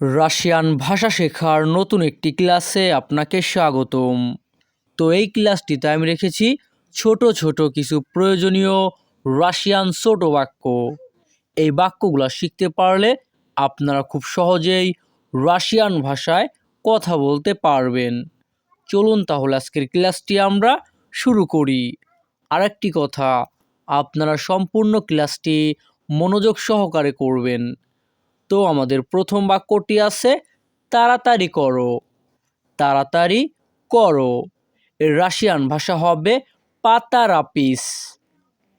Russian ভাষা শেখার নতুন একটি ক্লাসে আপনাকে স্বাগতম। তো এই ক্লাসটিতে আমি রেখেছি ছোট ছোট কিছু প্রয়োজনীয় রাশিয়ান ছোট বাক্য। এই বাক্যগুলো শিখতে পারলে আপনারা খুব সহজেই রাশিয়ান ভাষায় কথা বলতে পারবেন। চলুন তাহলে আজকের ক্লাসটি আমরা শুরু করি। আরেকটি কথা, আপনারা সম্পূর্ণ ক্লাসটি মনোযোগ সহকারে করবেন। তো আমাদের প্রথম বাক্যটি আছে, তাড়াতাড়ি করো। তাড়াতাড়ি করো। এর রাশিয়ান ভাষা হবে, পাতা রাপিস।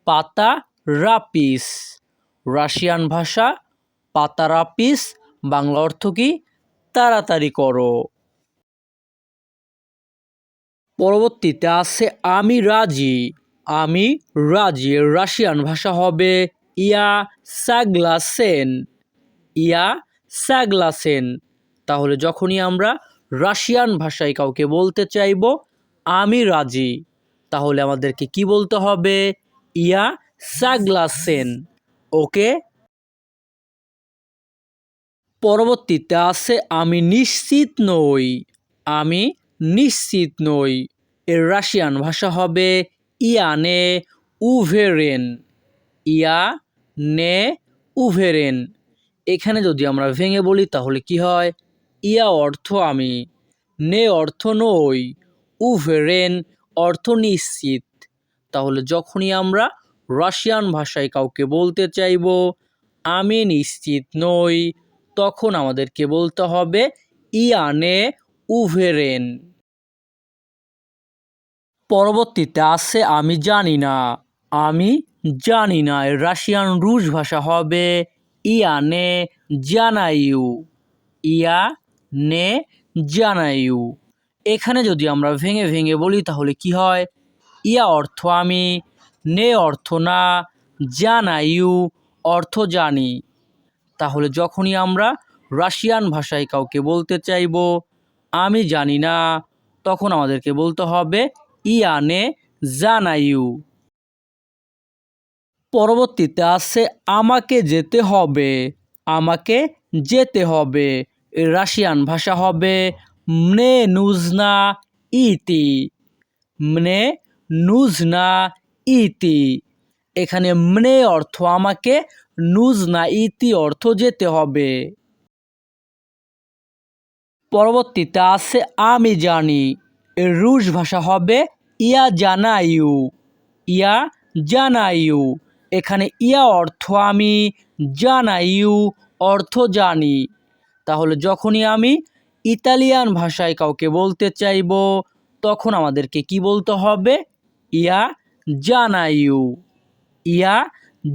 পাতা রাপিস। রাশিয়ান ভাষা, পাতা রাপিস। বাংলা অর্থ কি? তাড়াতাড়ি করো। পরবর্তীতে আছে, আমি রাজি। আমি রাজি। রাশিয়ান ভাষা হবে, ইয়া সাগলাসেন ইয়া স্যাগলাসেন। তাহলে যখনই আমরা রাশিয়ান ভাষায় কাউকে বলতে চাইব, আমি রাজি। তাহলে আমাদেরকে কি বলতে হবে? ইয়া স্যাগলাসেন। ওকে? পরবর্তীতে আছে, আমি নিশ্চিত নই। আমি নিশ্চিত নই। এর রাশিয়ান ভাষা হবে ইয়ানে উভেরেন। ইয়া নে উভেরেন। এখানে যদি আমরা ভেঙে বলি, তাহলে কি হয়? ইয়া অর্থ আমি, নে অর্থ নই উভেরেন অর্থ নিশ্চিত। তাহলে যখনই আমরা রাশিয়ান ভাষায় কাউকে বলতে চাইব, আমি নিশ্চিত নই, তখন আমাদেরকে বলতে হবে ইয়ানে উভেরেন পরবর্তীতে আছে, আমি জানি না। আমি জানি না রাশিয়ান রুশ ভাষা হবে। ইয়া নে জানাইউ ইয়া নে জানাইউ এখানে যদি আমরা ভেঙে ভেঙে বলি তাহলে কি হয়? ইয়া অর্থ আমি, নে অর্থ না জানাইউ অর্থ জানি। তাহলে যখনই আমরা রাশিয়ান ভাষায় কাউকে বলতে চাইব, আমি জানি না, তখন আমাদেরকে বলতে হবে ইয়া ইয়ানে জানাইউ পরবর্তীতে আছে, আমাকে যেতে হবে, আমাকে যেতে হবে। রাশিয়ান ভাষা হবে মনে নুজনা ইতি মনে নুজনা ইতি এখানে মনে অর্থ আমাকে, নুজনা ইতি অর্থ যেতে হবে। পরবর্তীতে আছে, আমি জানি রুশ ভাষা হবে ইয়া জানাইউ ইয়া জানাইউ এখানে ইয়া অর্থ আমি জানাইউ অর্থ জানি। তাহলে যখনই আমি ইতালিয়ান ভাষায় কাউকে বলতে চাইব, তখন আমাদেরকে কি বলতে হবে? ইয়া জানাইউ ইয়া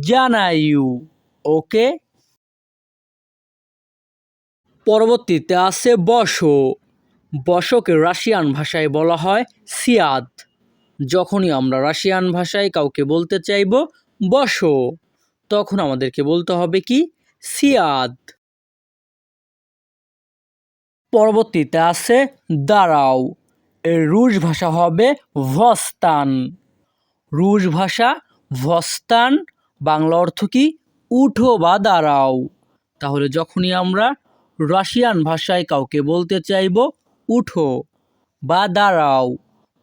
জানাইউ ওকে? পরবর্তীতে আছে বসো। বসকে রাশিয়ান ভাষায় বলা হয় সিয়াদ। যখনই আমরা রাশিয়ান ভাষায় কাউকে বলতে চাইব বসো। তখন আমাদেরকে বলতে হবে কি? সিয়াদ। পরবর্তীতে আছে দাঁড়াও। এর রুশ ভাষা হবে ভস্তান। রুশ ভাষা ভস্তান, বাংলা অর্থ কি? উঠো বা দাঁড়াও। তাহলে যখনই আমরা রাশিয়ান ভাষায় কাউকে বলতে চাইব, উঠো বা দাঁড়াও,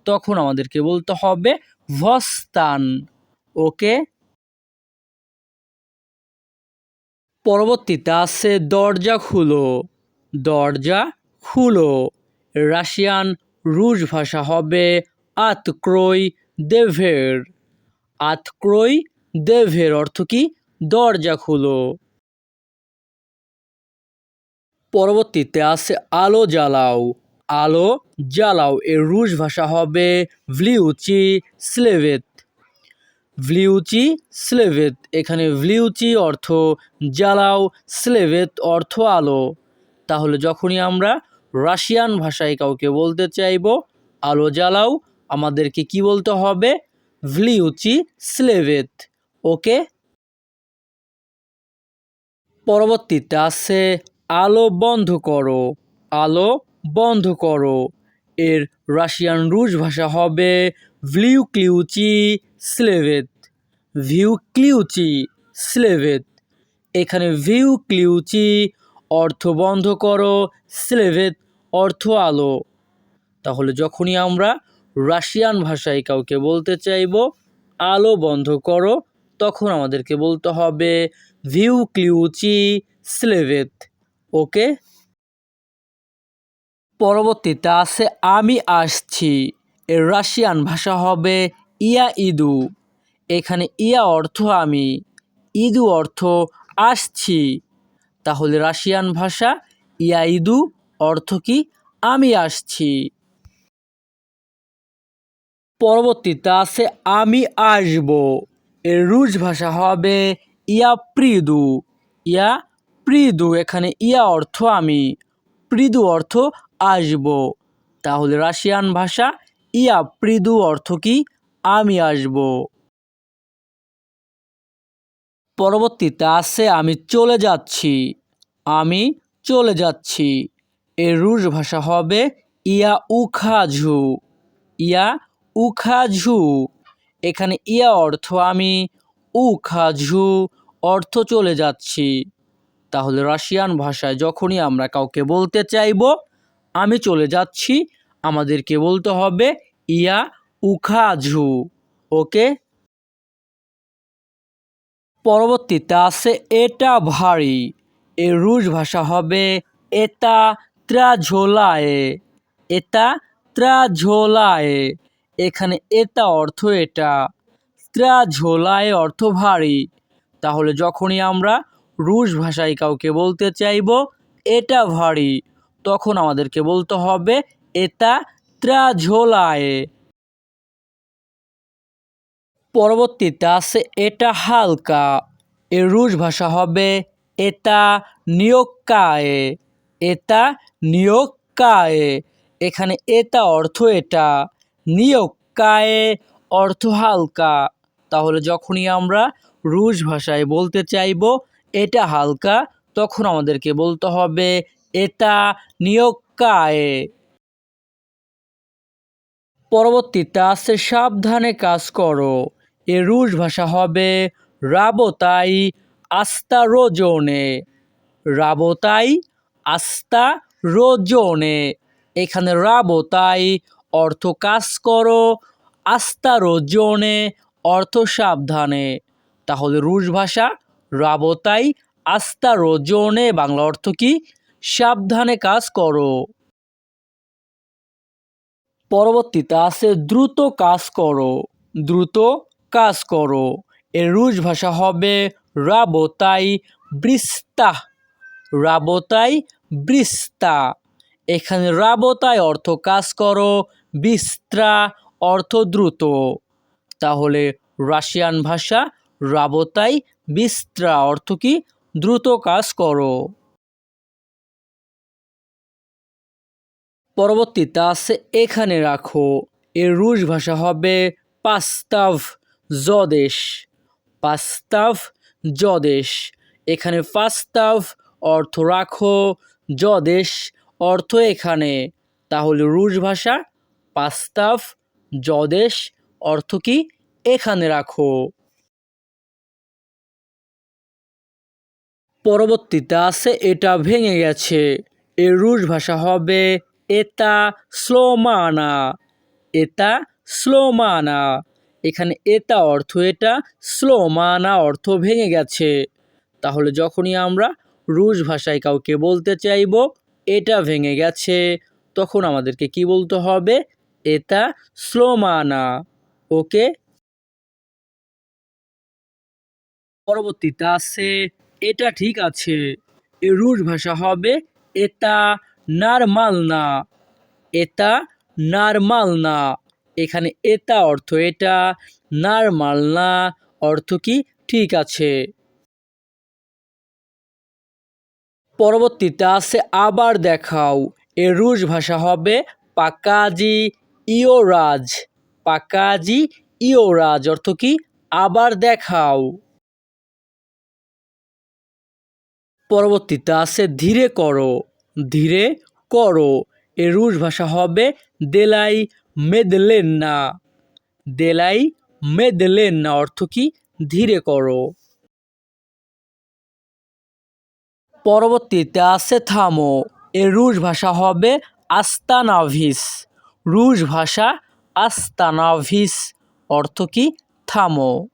তখন আমাদেরকে বলতে হবে ভস্তান। ওকে? পরবর্তীতে আছে দরজা খুলো। দরজা খুলো। রাশিয়ান রুশ ভাষা হবে আতক্রই দেভের। আতক্রই দেভের অর্থ কি? দরজা খুলো। পরবর্তীতে আছে আলো জ্বালাও। আলো জ্বালাও, এর রুশ ভাষা হবে ভ্লিউচি স্লেভেত। ভ্লিউচি স্লেভেত এখানে ভ্লিউচি অর্থ জ্বালাও স্লেভেত অর্থ আলো। তাহলে যখনই আমরা রাশিয়ান ভাষায় কাউকে বলতে চাইব, আলো জ্বালাও, আমাদেরকে কি বলতে হবে? ভ্লিউচি স্লেভেত ওকে? পরবর্তীতে আছে আলো বন্ধ করো। আলো বন্ধ করো। এর রাশিয়ান রুশ ভাষা হবে ভ্লিউ ক্লিউচি স্লেভেত ভিউ ক্লিউচি স্লেভেত এখানে ভিউ ক্লিউচি, অর্থ বন্ধ করো স্লেভেত অর্থ আলো। তাহলে যখনই আমরা রাশিয়ান ভাষায় কাউকে বলতে চাইব, আলো বন্ধ করো, তখন আমাদেরকে বলতে হবে ভিউ ক্লিউচি স্লেভেত ওকে? পরবর্তীতে আছে আমি আসছি। এর রাশিয়ান ভাষা হবে ইয়া ইদু এখানে ইয়া অর্থ আমি, ইদু অর্থ আসছি। তাহলে রাশিয়ান ভাষা ইয়া ইদু অর্থ কি? আমি আসছি। পরবর্তীতে আছে আমি আসব। এর রুশ ভাষা হবে ইয়া প্রিদু। ইয়া প্রিদু, এখানে ইয়া অর্থ আমি, প্রিদু অর্থ আসব। তাহলে রাশিয়ান ভাষা ইয়া প্রিদু অর্থ কি? আমি আসব। পরবর্তীতে আছে, আমি চলে যাচ্ছি। আমি চলে যাচ্ছি। এর রুশ ভাষা হবে ইয়া উখাঝু। ইয়া উখাঝু। এখানে ইয়া অর্থ আমি উখাঝু অর্থ চলে যাচ্ছি। তাহলে রাশিয়ান ভাষায় যখনই আমরা কাউকে বলতে চাইব, আমি চলে যাচ্ছি। আমাদেরকে বলতে হবে ইয়া উখাঝু। ওকে? পরবর্তীতে আছে এটা ভারী। এর রুশ ভাষা হবে এটা ত্রাঝোলায়। এটা ত্রাঝোলায়। এখানে এটা অর্থ এটা। ত্রাঝোলায় অর্থ ভারী। তাহলে যখনই আমরা রুশ ভাষায় কাউকে বলতে চাইব, এটা ভারী। তখন আমাদেরকে বলতে হবে এটা ত্রাঝোলায়। পরবর্তীতে আছে এটা হালকা, এর রুশ ভাষা হবে এটা নিয়োক্কায় এটা নিয়োক্কায়। এখানে এটা অর্থ এটা, নিয়োক্কায় অর্থ হালকা। তাহলে যখনই আমরা রুশ ভাষায় বলতে চাইব এটা হালকা, তখন আমাদেরকে বলতে হবে এটা নিয়োক্কায়। পরবর্তীতে আছে সাবধানে কাজ করো। এর রুশ ভাষা হবে রাবোতাই আস্তা রোজনে রাবোতাই আস্তা রোজনে এখানে রাবোতাই অর্থ কাজ করো আস্তা রোজনে অর্থ সাবধানে। তাহলে রুশ ভাষা রাবোতাই আস্তা রোজনে বাংলা অর্থ কি? সাবধানে কাজ করো। পরবর্তীতে আছে দ্রুত কাজ করো। দ্রুত কাজ করো। এর রুশ ভাষা হবে রাবোতাই বৃস্তা রাবোতাই ব্রিস্তা। এখানে রাবতাই অর্থ কাজ করো, বিস্ত্রা অর্থ দ্রুত। তাহলে রাশিয়ান ভাষা রাবোতাই বিস্ত্রা অর্থ কি? দ্রুত কাজ করো। পরবর্তীতে আছে এখানে রাখো। এর রুশ ভাষা হবে পাস্তাভ। জদেশ পাস্তাভ জদেশ এখানে পাস্তাভ অর্থ রাখো জদেশ অর্থ এখানে। তাহলে রুশ ভাষা পাস্তাভ জদেশ অর্থ কি? এখানে রাখো। পরবর্তীতে আছে, এটা ভেঙে গেছে। এর রুশ ভাষা হবে এটা স্লোমানা। এটা স্লোমানা। এখানে এটা অর্থ, এটা স্লোমানা অর্থ ভেঙে গেছে। তাহলে যখনই আমরা রুশ ভাষায় কাউকে বলতে চাইব, এটা ভেঙে গেছে। তখন আমাদেরকে কি বলতে হবে? এটা স্লোমানা ওকে? পরবর্তীতে আছে, এটা ঠিক আছে। এর রুশ ভাষা হবে, এটা নরমাল না। এটা নরমাল না। এখানে এটা অর্থ, এটা নরমাল না অর্থ কি? ঠিক আছে। পরবর্তীতে আছে আবার দেখাও। এর রুশ ভাষা হবে পাকাজি ইওরাজ পাকাজি ইওরাজ অর্থ কি? আবার দেখাও। পরবর্তীতে আছে ধীরে করো। ধীরে করো। এর রুশ ভাষা হবে দেলাই মেদলেন্না। দেলাই মেদলেন না অর্থ কি? ধীরে করো। পরবর্তীতে আছে থামো। এর রুশ ভাষা হবে আস্তানাভিস। রুশ ভাষা আস্তানাভিস অর্থ কি? থামো।